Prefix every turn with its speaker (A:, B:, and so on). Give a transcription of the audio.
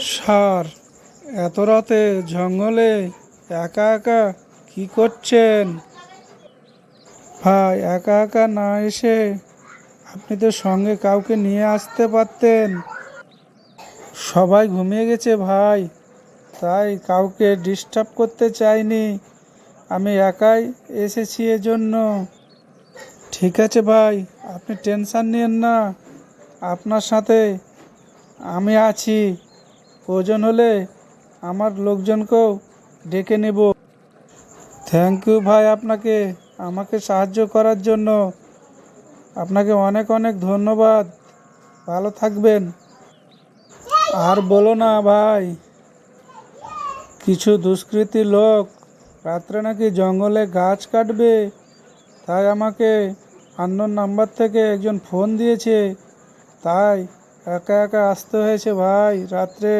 A: Sir এত রাতে জঙ্গলে একা একা কি করছেন? ভাই, একা একা না এসে আপনি তো সঙ্গে কাউকে নিয়ে আসতে পারতেন। সবাই ঘুমিয়ে গেছে ভাই, তাই কাউকে ডিস্টার্ব করতে চাইনি। আমি একাই এসেছি এজন্য। ঠিক আছে ভাই, আপনি টেনশন নিয়েন না। আপনার সাথে আমি আছি। প্রয়োজন হলে আমার লোকজনকেও ডেকে নেব। থ্যাংক ইউ ভাই আপনাকে, আমাকে সাহায্য করার জন্য। আপনাকে অনেক অনেক ধন্যবাদ। ভালো থাকবেন। আর বলো না ভাই, কিছু দুষ্কৃতী লোক রাত্রে নাকি জঙ্গলে গাছ কাটবে? তাই আমাকে আন্নোর নাম্বার থেকে একজন ফোন দিয়েছে। তাই একা একা আসতে হয়েছে ভাই রাত্রে।